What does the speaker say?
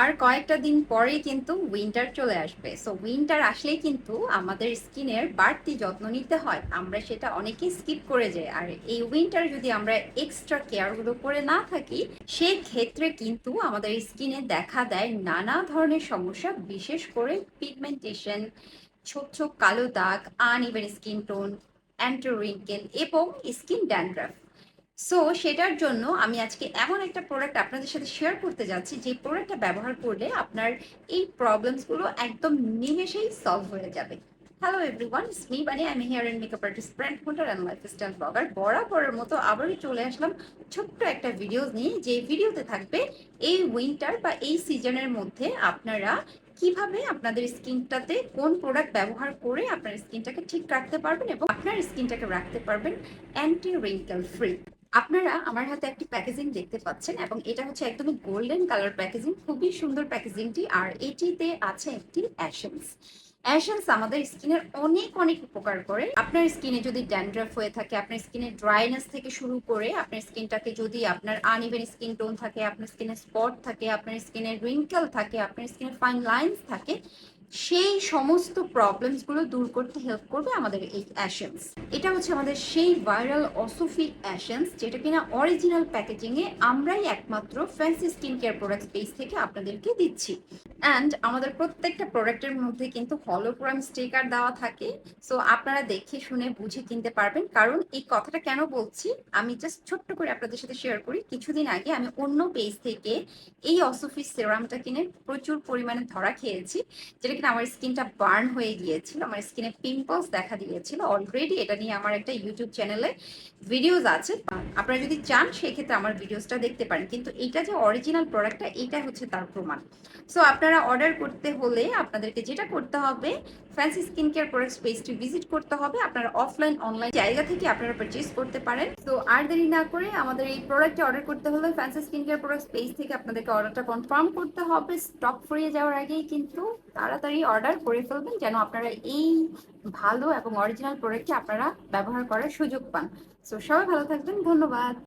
আর কয়েকটা দিন পরেই কিন্তু উইন্টার চলে আসবে। সো উইন্টার আসলেই কিন্তু আমাদের স্কিনের বাড়তি যত্ন নিতে হয়। আমরা সেটা অনেকেই স্কিপ করে যাই। আর এই উইন্টার যদি আমরা এক্সট্রা কেয়ারগুলো করে না থাকি সেই ক্ষেত্রে কিন্তু আমাদের স্কিনে দেখা দেয় নানা ধরনের সমস্যা, বিশেষ করে পিগমেন্টেশন ছোপ ছোপ কালো দাগ আনইভেন স্কিন টোন অ্যান্টোরিঙ্কেল এবং স্কিন ড্যান্ড্রাফ সো সেটার জন্য আমি আজকে এমন একটা প্রোডাক্ট আপনাদের সাথে শেয়ার করতে যাচ্ছি, যে প্রোডাক্টটা ব্যবহার করলে আপনার এই প্রবলেমসগুলো একদম নিমেষেই সলভ হয়ে যাবে। হ্যালো এভরিওয়ান স্মি বানি আমি hair and makeup artist brand holder and lifestyle blogger বরাবরের মতো আবারও চলে আসলাম ছোট্ট একটা ভিডিও নিয়ে, যে ভিডিওতে থাকবে এই উইন্টার বা এই সিজনের মধ্যে আপনারা কীভাবে আপনাদের স্কিনটাতে কোন প্রোডাক্ট ব্যবহার করে আপনার স্কিনটাকে ঠিক রাখতে পারবেন এবং আপনার স্কিনটাকে রাখতে পারবেন অ্যান্টি রিঙ্কেল ফ্রি আপনারা আমার হাতে একটি প্যাকেজিং দেখতে পাচ্ছেন এবং এটা হচ্ছে একদমই গোল্ডেন কালার প্যাকেজিং খুবই সুন্দর প্যাকেজিংটি আর এটিতে আছে একটি অ্যাশেন্স অ্যাশেন্স আমাদের স্কিনের অনেক অনেক উপকার করে। আপনার স্কিনে যদি ড্যান্ড্রাফ হয়ে থাকে, আপনার স্কিনে ড্রাইনেস থেকে শুরু করে, আপনার স্কিনটাকে যদি আপনার আনইভেন স্কিন টোন থাকে, আপনার স্কিনে স্পট থাকে, আপনার স্কিনে রিঙ্কেল থাকে, আপনার স্কিনে ফাইন লাইন্স থাকে সেই সমস্ত প্রবলেমসগুলো দূর করতে হেল্প করবে আমাদের এই অ্যাশেন্স এটা হচ্ছে আমাদের সেই ভাইরাল অসোফিক অ্যাশেন্স যেটা কিনা অরিজিনাল প্যাকেজিংয়ে আমরাই একমাত্র fancy skin care product space থেকে আপনাদেরকে দিচ্ছি। অ্যান্ড আমাদের প্রত্যেকটা প্রোডাক্টের মধ্যে কিন্তু হলোগ্রাম স্টিকার দেওয়া থাকে। সো আপনারা দেখে শুনে বুঝে কিনতে পারবেন। কারণ এই কথাটা কেন বলছি? আমি জাস্ট ছোট্ট করে আপনাদের সাথে শেয়ার করি। কিছুদিন আগে আমি অন্য পেজ থেকে এই অসোফিস সেরামটা কিনে প্রচুর পরিমাণে ধরা খেয়েছি, যেটা কিনা আমার স্কিনটা বার্ন হয়ে গিয়েছিল, আমার স্কিনে পিম্পলস দেখা দিয়েছিল অলরেডি এটা নিয়ে আমার একটা ইউটিউব চ্যানেলে ভিডিওস আছে। আপনারা যদি চান, সেক্ষেত্রে আমার ভিডিওসটা দেখতে পারেন। কিন্তু এটা যে অরিজিনাল প্রোডাক্টটা এটা হচ্ছে তার প্রমাণ। সো আপনারা অর্ডার করতে হলে আপনাদেরকে যেটা করতে হবে ফ্যান্সি স্কিন কেয়ার প্রোডাক্ট পেজটি ভিজিট করতে হবে। আপনারা অফলাইন অনলাইন জায়গা থেকে আপনারা পারচেস করতে পারেন। তো আর দেরি না করে আমাদের এই প্রোডাক্টটি অর্ডার করতে হলে fancy skin care product page থেকে আপনাদেরকে অর্ডারটা কনফার্ম করতে হবে। স্টক ফুরিয়ে যাওয়ার আগেই কিন্তু তাড়াতাড়ি অর্ডার করে ফেলবেন যেন আপনারা এই ভালো এবং অরিজিনাল প্রোডাক্টটি আপনারা ব্যবহার করার সুযোগ পান। সো সবাই ভালো থাকবেন। ধন্যবাদ।